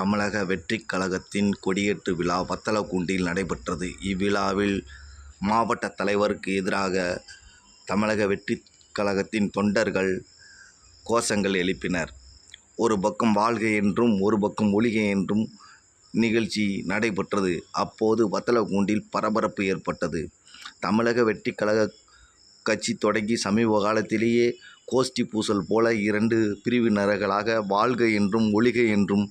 தமிழக வெற்றிக் கழகத்தின் கொடியேற்று விழா வத்தலக்குண்டில் நடைபெற்றது. இவ்விழாவில் மாவட்ட தலைவருக்கு எதிராக தமிழக வெற்றிக் கழகத்தின் தொண்டர்கள் கோஷங்கள் எழுப்பினர். ஒரு பக்கம் வாழ்க என்றும் ஒரு பக்கம் ஒழிக என்றும் நிகழ்ச்சி நடைபெற்றது. அப்போது வத்தலக்குண்டில் பரபரப்பு ஏற்பட்டது. தமிழக வெற்றிக் கழக கட்சி தொடங்கி சமீப காலத்திலேயே கோஷ்டி பூசல் போல இரண்டு பிரிவினர்களாக வாழ்க என்றும் ஒழிக என்றும்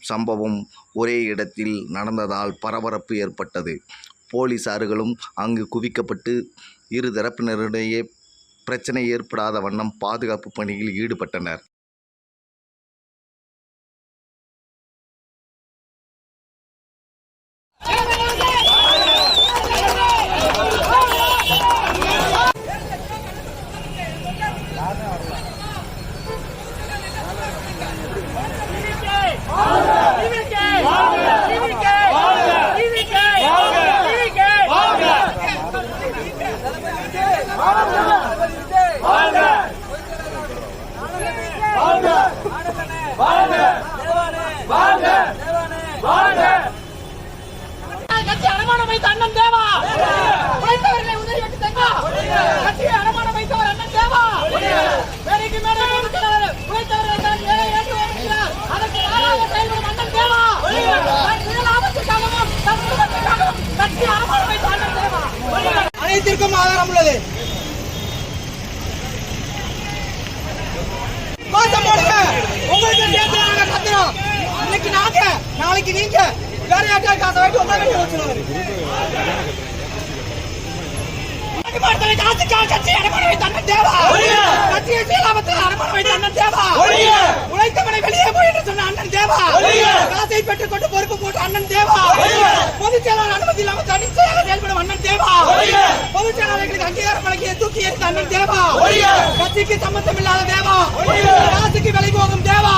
சம்பவம் ஒரே இடத்தில் நடந்ததால் பரபரப்பு ஏற்பட்டது. போலீசார்களும் அங்கு குவிக்கப்பட்டு இரு தரப்பினரிடையே பிரச்சனை ஏற்படாத வண்ணம் பாதுகாப்பு பணியில் ஈடுபட்டனர். அடமானம் வைத்த அண்ணன் தேவா. உழைத்தவர்களை உதவிட்டு தங்கா கட்சியை அடமானம் வைத்தவர் அண்ணன் தேவா. வேலைக்கு மேலே இருக்கிறார் உழைத்தவர்கள் தான் ஏழை ஏற்று வருகிறார். அதற்கு நாளாக செயல்படும் அண்ணன் தேவா. கட்சி அடமானம் வைத்த அண்ணன் தேவா. அனைத்திற்கும் ஆதாரம் உள்ளது. கோஷம் உங்களுக்கு சேர்த்து கத்துறோம் இன்னைக்கு நாங்க நாளைக்கு நீங்க. தேவா கட்சியை சுயலாபத்தில் அடமானம் வைத்த அண்ணன் தேவா. உழைத்தவனை வெளியே போயிட்டு சொன்ன அண்ணன் தேவா. காசை பெற்றுக் கொண்டு பொறுப்பு போட்ட அண்ணன் தேவா பொதுச் செயலாளர் அனுமதி இல்லாமல் தனிச்சையாக செயல்படும் அண்ணன் தேவா பொதுச் செயலாளர்களுக்கு அங்கீகாரம் வழங்கிய தூக்கி எறிந்த அண்ணன் தேவா கட்சிக்கு சம்பந்தம் இல்லாத தேவா காசுக்கு விலை போகும் தேவா.